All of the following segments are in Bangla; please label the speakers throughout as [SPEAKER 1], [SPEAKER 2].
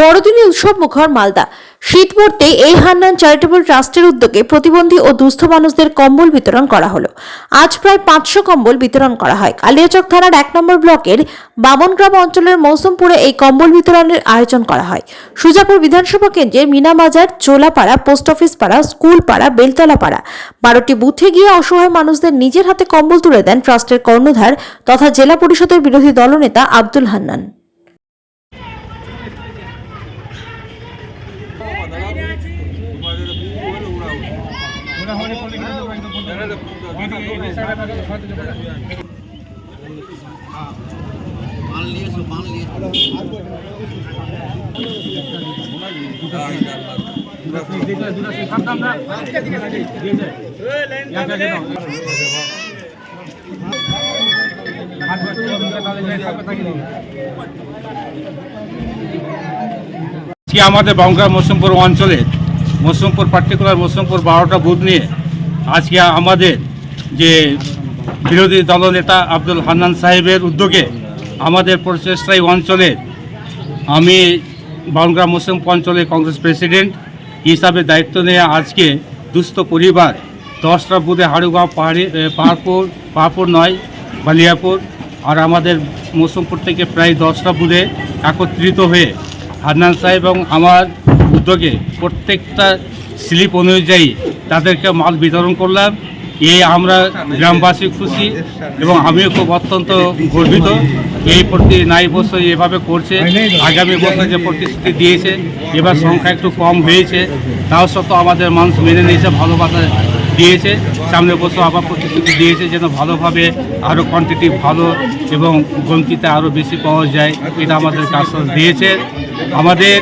[SPEAKER 1] বড়দিনে উৎসব মুখর মালদা। শীত পড়তে এই হান্নান চ্যারিটেবল ট্রাস্টের উদ্যোগে প্রতিবন্ধী ও দুস্থ মানুষদের কম্বল বিতরণ করা হলো। আজ প্রায় পাঁচশো কম্বল বিতরণ করা হয়। কালিয়াচক থানার এক নম্বর ব্লকের বামনগ্রাম অঞ্চলের মৌসুমপুরে এই কম্বল বিতরণের আয়োজন করা হয়। সুজাপুর বিধানসভা কেন্দ্রের মিনাবাজার, চোলাপাড়া, পোস্ট অফিস পাড়া স্কুল পাড়া বেলতলা পাড়া। বারোটি বুথে গিয়ে অসহায় মানুষদের নিজের হাতে কম্বল তুলে দেন ট্রাস্টের কর্ণধার তথা জেলা পরিষদের বিরোধী দলনেতা আব্দুল হান্নান
[SPEAKER 2] আজকে আমাদের বাংলা মৌসুমপুর অঞ্চলে মৌসুমপুর পার্টিকুলার মৌসুমপুর বারোটা বুথ নিয়ে আজকে আমাদের যে বিরোধী দলনেতা আব্দুল হান্নান সাহেবের উদ্যোগে আমাদের প্রচেষ্টায় অঞ্চলের আমি বাউনগ্রাম মৌসুমপুর অঞ্চলের কংগ্রেস প্রেসিডেন্ট হিসাবে দায়িত্ব নিয়ে আজকে দুস্থ পরিবার দশটা বুধে হাড়ুগাঁও, পাহাড়ি পাহাড়পুর পাহাড়পুর নয়, বালিয়াপুর আর আমাদের মৌসুমপুর থেকে প্রায় দশটা বুধে একত্রিত হয়ে হান্নান সাহেব এবং আমার উদ্যোগে প্রত্যেকটা স্লিপ অনুযায়ী তাদেরকে মাল বিতরণ করলাম। এই আমরা গ্রামবাসী খুশি এবং আমিও খুব অত্যন্ত গর্বিত। এই প্রতি নাই বছর এভাবে করছে। আগামী বছর যে প্রতিশ্রুতি দিয়েছে, এবার সংখ্যা একটু কম হয়েছে। তাও সত্ত্বেও আমাদের মানুষ মেনে নিয়েছে ভালোবাসা দিয়েছে। সামনে বছর আবার প্রতিশ্রুতি দিয়েছে যেন ভালোভাবে আরও কোয়ান্টিটি ভালো এবং গন্তিতে আরও বেশি পাওয়া যায়। এটা আমাদের আশ্বাস দিয়েছে। আমাদের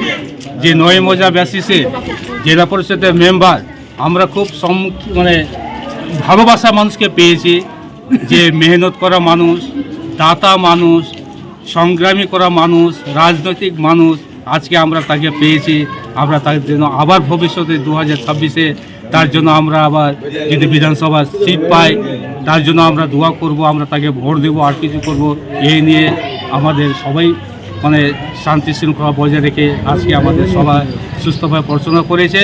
[SPEAKER 2] যে নয় মজা ব্যাসিসে জেলা পরিষদের মেম্বার, আমরা খুব সম মানে ভালোবাসা মানুষকে পেয়েছি যে মেহনত করা মানুষ, দাতা মানুষ, সংগ্রামী করা মানুষ, রাজনৈতিক মানুষ আজকে আমরা তাকে পেয়েছি। আমরা তার জন্য আবার ভবিষ্যতে দু হাজার ছাব্বিশে তার জন্য আমরা আবার যদি বিধানসভা সিট পাই, তার জন্য আমরা দোয়া করব, আমরা তাকে ভোট দেবো, আর কিছু করব, এই নিয়ে আমাদের সবাই মানে শান্তি শৃঙ্খলা বজায় রেখে আজকে আমাদের সবাই সুস্থভাবে পড়াশোনা করেছে।